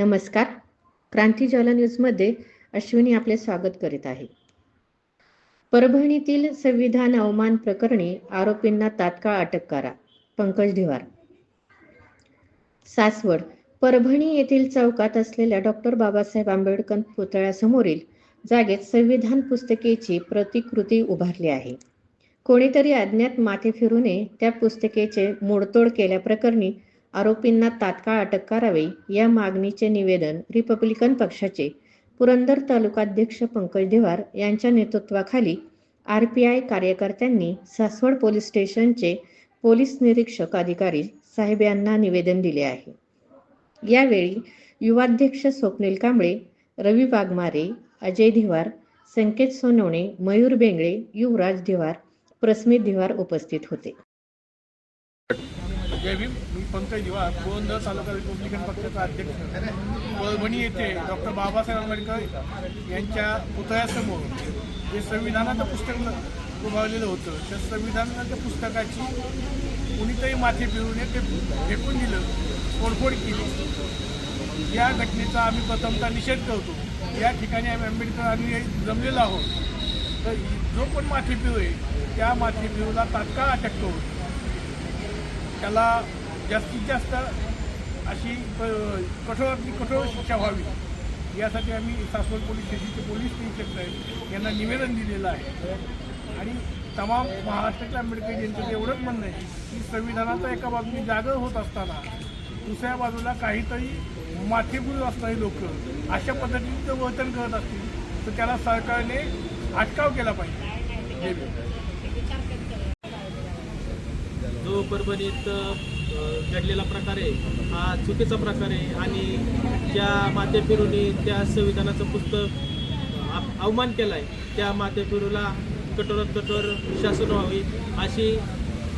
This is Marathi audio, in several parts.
नमस्कार. क्रांती ज्वाला न्यूजमध्ये अश्विनी आपले स्वागत करीत आहे. परभणीतील संविधान अवमान प्रकरणी आरोपींना तात्काळ अटक करा पंकज ढिवार. सासवड परभणी येथील चौकात असलेल्या डॉक्टर बाबासाहेब आंबेडकर पुतळ्यासमोरील जागेत संविधान पुस्तकेची प्रतिकृती उभारली आहे. कोणीतरी अज्ञात माथे फिरूने त्या पुस्तकेचे मोडतोड केल्याप्रकरणी आरोपींना तात्काळ अटक करावी या मागणीचे निवेदन रिपब्लिकन पक्षाचे पुरंदर तालुकाध्यक्ष पंकज देवार यांच्या नेतृत्वाखाली आर पी आय कार्यकर्त्यांनी सासवड पोलीस स्टेशनचे पोलीस निरीक्षक अधिकारी साहेब यांना निवेदन दिले आहे. यावेळी युवाध्यक्ष स्वप्नील कांबळे रवी वाघमारे अजय धिवार संकेत सोनवणे मयूर बेंगळे युवराज धिवार प्रस्मित धिवार उपस्थित होते. जय भीम मी पंकज दिवार पुरंदर तालुका रिपब्लिकन पक्षाचा अध्यक्ष. परभणी येथे डॉक्टर बाबासाहेब आंबेडकर यांच्या पुतळ्यासमोर जे संविधानाचं पुस्तक उभारलेलं होतं त्या संविधानाच्या पुस्तकाची कुणीतरी माथे फिरून ते फेकून दिलं तोडफोड केली. या घटनेचा आम्ही प्रथमतः निषेध करतो. या ठिकाणी आम्ही आंबेडकर आम्ही जमलेलो आहोत. तर जो पण माथे पिऊ आहे त्या माथे पिऊला तात्काळ अटक करू. त्याला जास्तीत जास्त अशी प- कठोरातली कठोर शिक्षा व्हावी. यासाठी आम्ही सासवड पोलीस स्टेशनचे पोलीस निरीक्षक साहेब यांना निवेदन दिलेलं आहे. आणि तमाम महाराष्ट्रातल्या आंबेडकर जयंतीचं एवढंच म्हणणं आहे की संविधानाचा एका बाजूने जागर होत असताना दुसऱ्या बाजूला काहीतरी माथेपुरू असणारी लोक अशा पद्धतीने जर वर्तन करत असतील तर त्याला सरकारने अटकाव केला पाहिजे जय भीम. जो परभणीत घडलेला प्रकार आहे. हा चुकीचा प्रकार आहे आणि ज्या माते फिरूने त्या संविधानाचं पुस्तक अवमान केला आहे त्या माते फिरूला कठोरात कठोर शासन व्हावी अशी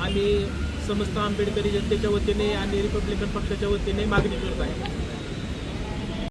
आम्ही समस्त आंबेडकरी जनतेच्या वतीने आणि रिपब्लिकन पक्षाच्या वतीने मागणी करत आहे.